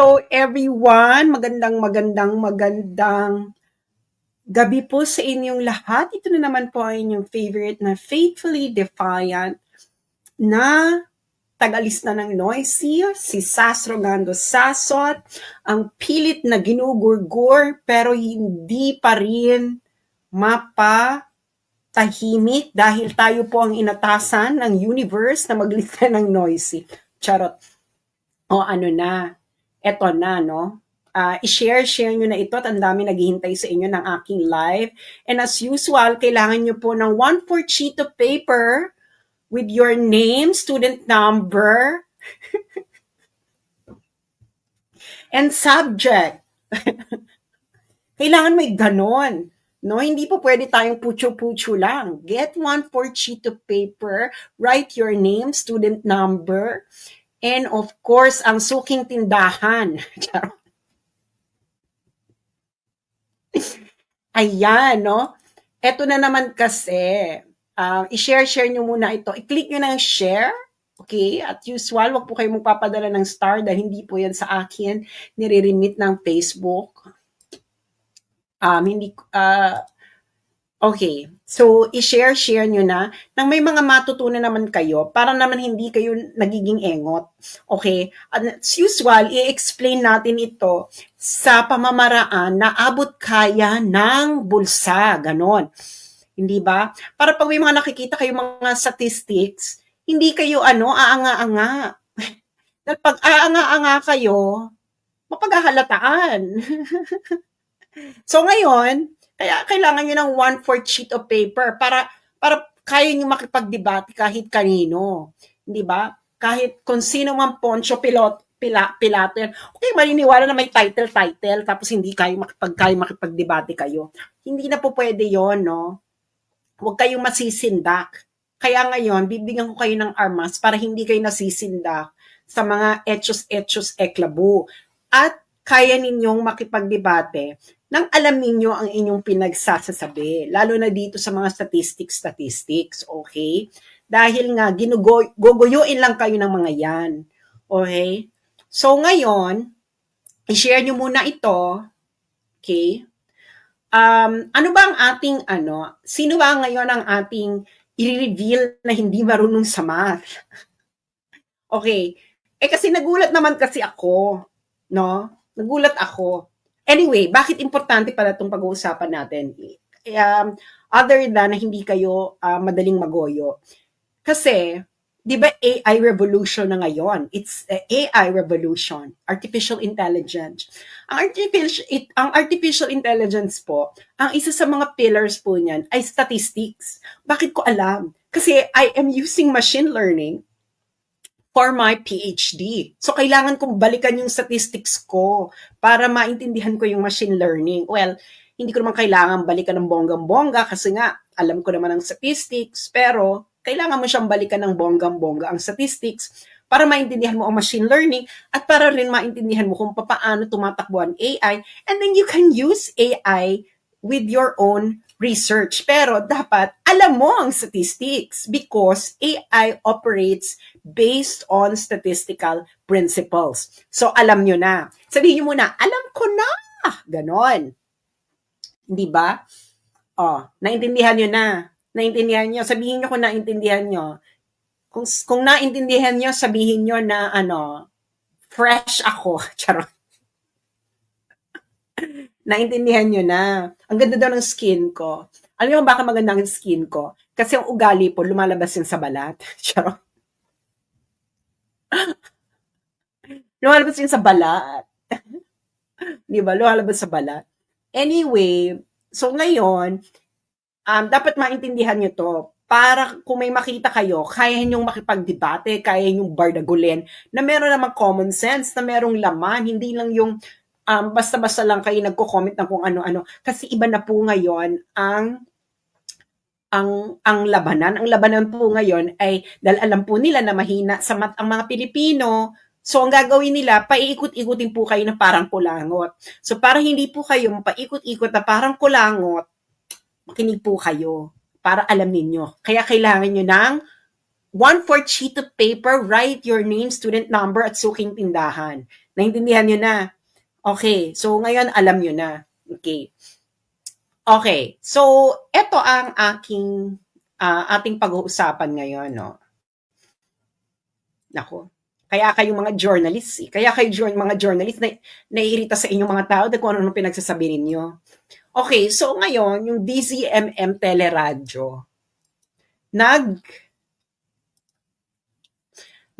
Hello everyone! Magandang magandang magandang gabi po sa inyong lahat. Ito na naman po ay inyong favorite na Faithfully Defiant na tagalis na ng noisy, si Sas Rogando Sasot, ang pilit na ginugurgur pero hindi pa rin mapa tahimik dahil tayo po ang inatasan ng universe na maglista ng noisy. Charot. O ano na, eto na, no? Uh, i-share, share nyo na ito at ang dami naghihintay sa inyo ng aking live. And as usual, kailangan nyo po ng 1 4 sheet of paper with your name, student number, and subject. kailangan may ganon. No, hindi po pwede tayong pucho-pucho lang. Get 1 4 sheet of paper, write your name, student number, And of course, ang suking tindahan. Ayan, no? Ito na naman kasi, uh, i-share-share nyo muna ito. I-click nyo ng share. Okay? At usual, wag po kayo magpapadala ng star dahil hindi po yan sa akin. Nire-remit ng Facebook. Um, hindi, uh, Okay. So, i-share-share nyo na nang may mga matutunan naman kayo para naman hindi kayo nagiging engot. Okay? As usual, i-explain natin ito sa pamamaraan na abot kaya ng bulsa. Ganon. Hindi ba? Para pag may mga nakikita kayo mga statistics, hindi kayo ano, aanga-anga. Dahil pag aanga-anga kayo, mapaghahalataan. so ngayon, kaya kailangan nyo ng one-fourth sheet of paper para para kaya nyo makipagdebate kahit kanino. Hindi ba? Kahit kung sino man Poncho Pilot, pila, Pilato yan. Okay, maniniwala na may title-title tapos hindi kayo makipag, kayo makipagdebate kayo. Hindi na po pwede yon no? Huwag kayong masisindak. Kaya ngayon, bibigyan ko kayo ng armas para hindi kayo nasisindak sa mga etos-etos eklabu. At kaya ninyong makipagdebate nang alam ninyo ang inyong pinagsasasabi, lalo na dito sa mga statistics-statistics, okay? Dahil nga, ginuguyuin lang kayo ng mga yan, okay? So ngayon, i-share nyo muna ito, okay? Um, ano ba ang ating, ano, sino ba ngayon ang ating i-reveal na hindi marunong sa math? okay, eh kasi nagulat naman kasi ako, no? Nagulat ako Anyway, bakit importante pala itong pag-uusapan natin? Um, other than na hindi kayo uh, madaling magoyo. Kasi, di ba AI revolution na ngayon? It's uh, AI revolution, artificial intelligence. Ang artificial, it, ang artificial intelligence po, ang isa sa mga pillars po niyan ay statistics. Bakit ko alam? Kasi I am using machine learning for my PhD. So, kailangan kong balikan yung statistics ko para maintindihan ko yung machine learning. Well, hindi ko naman kailangan balikan ng bonggang-bongga kasi nga, alam ko naman ang statistics, pero kailangan mo siyang balikan ng bonggang-bongga ang statistics para maintindihan mo ang machine learning at para rin maintindihan mo kung paano tumatakbo ang AI and then you can use AI with your own research. Pero dapat alam mo ang statistics because AI operates based on statistical principles. So alam nyo na. Sabihin nyo muna, alam ko na. Ganon. Hindi ba? Oh, naintindihan nyo na. Naintindihan nyo. Sabihin nyo kung naintindihan nyo. Kung, kung naintindihan nyo, sabihin nyo na ano, fresh ako. Charot. Naintindihan nyo na. Ang ganda daw ng skin ko. Alam mo baka maganda ang skin ko? Kasi ang ugali po, lumalabas yun sa balat. Lumalabas yun sa balat. Di ba? Lumalabas sa balat. Anyway, so ngayon, um, dapat maintindihan nyo to para kung may makita kayo, kaya nyong makipagdebate, kaya nyong bardagulin, na meron namang common sense, na merong laman, hindi lang yung um, basta-basta lang kayo nagko-comment ng kung ano-ano. Kasi iba na po ngayon ang ang ang labanan. Ang labanan po ngayon ay dahil alam po nila na mahina sa mat ang mga Pilipino, so ang gagawin nila, paiikot-ikutin po kayo na parang kulangot. So para hindi po kayo paikot-ikot na parang kulangot, makinig po kayo para alam ninyo. Kaya kailangan nyo ng one-fourth sheet of paper, write your name, student number, at suking tindahan. Naintindihan nyo na? Okay, so ngayon alam nyo na. Okay. Okay, so ito ang aking ah, ating pag-uusapan ngayon, no. Nako. Kaya kayong mga journalists, eh. kaya kayo jour- mga journalists na naiirita sa inyong mga tao dahil kung ano pinagsasabi ninyo. Okay, so ngayon, yung DZMM Teleradyo, nag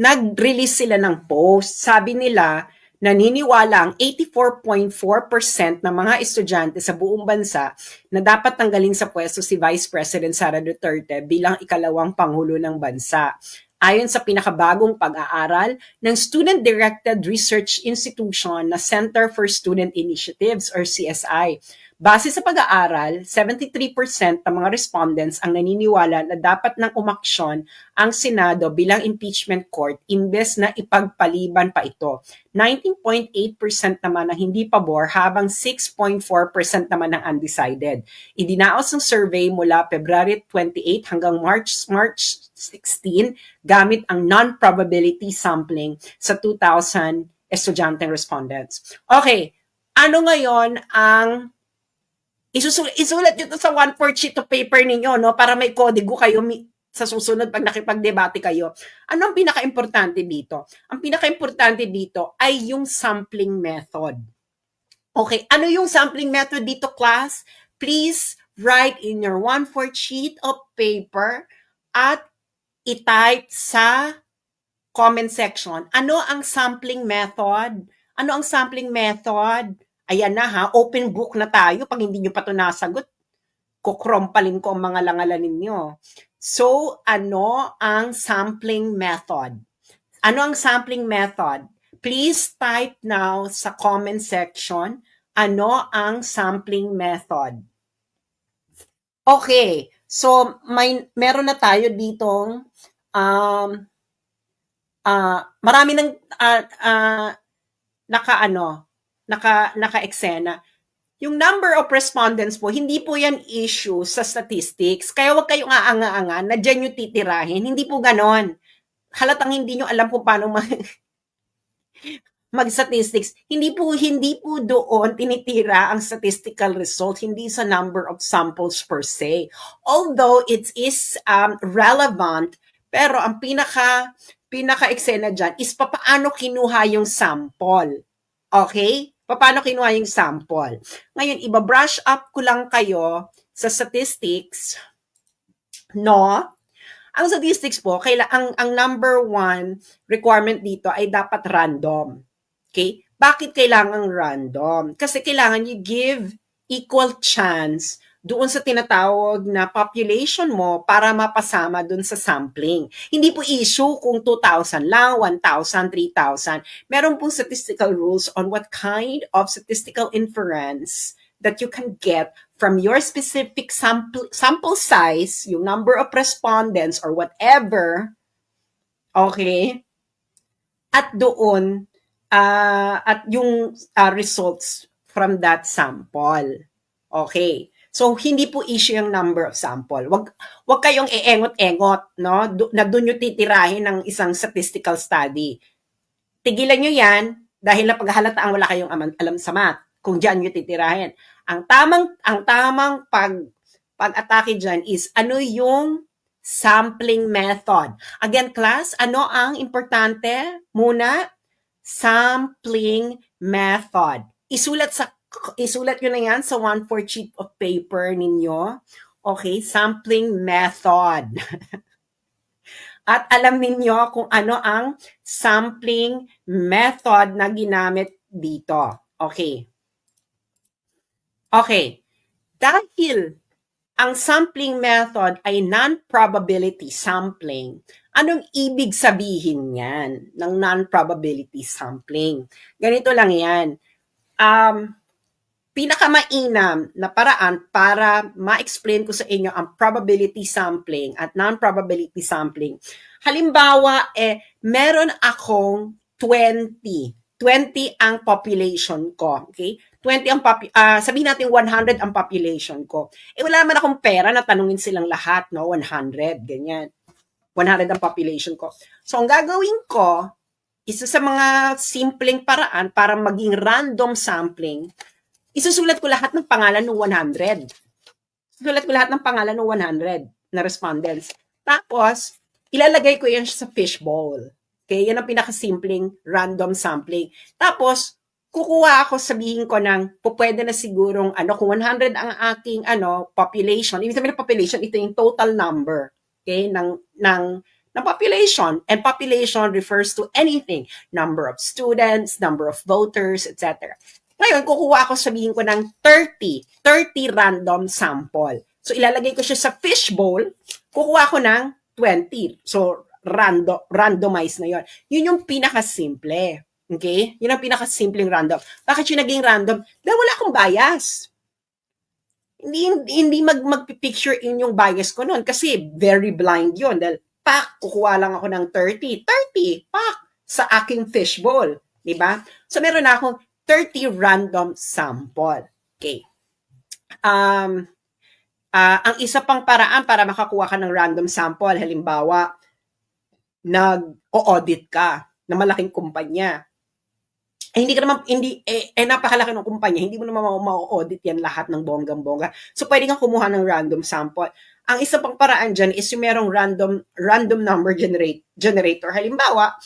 nag-release sila ng post. Sabi nila, naniniwala ang 84.4% ng mga estudyante sa buong bansa na dapat tanggalin sa pwesto si Vice President Sara Duterte bilang ikalawang pangulo ng bansa. Ayon sa pinakabagong pag-aaral ng Student-Directed Research Institution na Center for Student Initiatives or CSI. Base sa pag-aaral, 73% ng mga respondents ang naniniwala na dapat nang umaksyon ang Senado bilang impeachment court imbes na ipagpaliban pa ito. 19.8% naman ang hindi pabor habang 6.4% naman ang undecided. Idinaos ng survey mula February 28 hanggang March March 16 gamit ang non-probability sampling sa 2,000 estudyanteng respondents. Okay, ano ngayon ang isusulat, isulat nyo to sa one-fourth sheet of paper ninyo, no? Para may kodigo kayo sa susunod pag nakipagdebate kayo. Ano ang pinaka-importante dito? Ang pinaka-importante dito ay yung sampling method. Okay, ano yung sampling method dito, class? Please write in your one-fourth sheet of paper at i-type sa comment section. Ano ang sampling method? Ano ang sampling method? Ayan na ha, open book na tayo. Pag hindi nyo pa ito nasagot, kukrompalin ko ang mga langalan ninyo. So, ano ang sampling method? Ano ang sampling method? Please type now sa comment section, ano ang sampling method? Okay, so may meron na tayo ditong um, ah marami ng ah, ah, naka ano, naka naka-eksena. Yung number of respondents po, hindi po yan issue sa statistics. Kaya wag kayong aanga-anga na dyan yung titirahin. Hindi po ganon. Halatang hindi nyo alam kung paano mag, mag-statistics. Hindi po, hindi po doon tinitira ang statistical result, hindi sa number of samples per se. Although it is um, relevant, pero ang pinaka pinaka-eksena dyan is papaano kinuha yung sample. Okay? Paano kinuha yung sample? Ngayon, iba-brush up ko lang kayo sa statistics. No? Ang statistics po, kaila, ang, ang number one requirement dito ay dapat random. Okay? Bakit kailangan random? Kasi kailangan you give equal chance doon sa tinatawag na population mo para mapasama doon sa sampling. Hindi po issue kung 2,000 lang, 1,000, 3,000. Meron pong statistical rules on what kind of statistical inference that you can get from your specific sample, sample size, yung number of respondents or whatever, okay, at doon, ah, at yung ah, results from that sample. Okay. So, hindi po issue yung number of sample. Wag, wag kayong eengot-engot, no? Do, na doon yung titirahin ng isang statistical study. Tigilan nyo yan dahil napaghahalataan wala kayong alam, alam sa math kung diyan nyo titirahin. Ang tamang ang tamang pag pag-atake diyan is ano yung sampling method. Again, class, ano ang importante? Muna, sampling method. Isulat sa isulat nyo na yan sa one-fourth sheet of paper ninyo. Okay, sampling method. At alam ninyo kung ano ang sampling method na ginamit dito. Okay. Okay. Dahil ang sampling method ay non-probability sampling, anong ibig sabihin yan ng non-probability sampling? Ganito lang yan. Um, pinakamainam na paraan para ma-explain ko sa inyo ang probability sampling at non-probability sampling. Halimbawa, eh, meron akong 20. 20 ang population ko. Okay? 20 ang popu- ah, sabihin natin 100 ang population ko. Eh wala naman akong pera na tanungin silang lahat, no? 100, ganyan. 100 ang population ko. So ang gagawin ko, isa sa mga simpleng paraan para maging random sampling, isusulat ko lahat ng pangalan ng 100. Isusulat ko lahat ng pangalan ng 100 na respondents. Tapos, ilalagay ko yan sa fishbowl. Okay, yan ang pinakasimpleng random sampling. Tapos, kukuha ako, sabihin ko ng, po pwede na sigurong, ano, kung 100 ang aking, ano, population, ibig sabihin ng population, ito yung total number, okay, ng, ng, ng population. And population refers to anything, number of students, number of voters, etc. Ngayon, kukuha ako, sabihin ko ng 30, 30 random sample. So, ilalagay ko siya sa fishbowl, kukuha ko ng 20. So, random, randomize na yon. Yun yung pinakasimple. Okay? Yun ang pinakasimpleng random. Bakit yung naging random? Dahil wala akong bias. Hindi, hindi, mag, mag-picture in yung bias ko noon kasi very blind yun. Dahil, pak, kukuha lang ako ng 30. 30, pak, sa aking fishbowl. Di ba? So, meron na akong 30 random sample. Okay. Um, ah, ang isa pang paraan para makakuha ka ng random sample, halimbawa, nag-o-audit ka ng malaking kumpanya. Eh, hindi ka naman, hindi, eh, eh napakalaki ng kumpanya, hindi mo naman ma-audit yan lahat ng bonggang-bongga. So, pwede kang kumuha ng random sample. Ang isa pang paraan dyan is yung merong random, random number generate, generator. Halimbawa,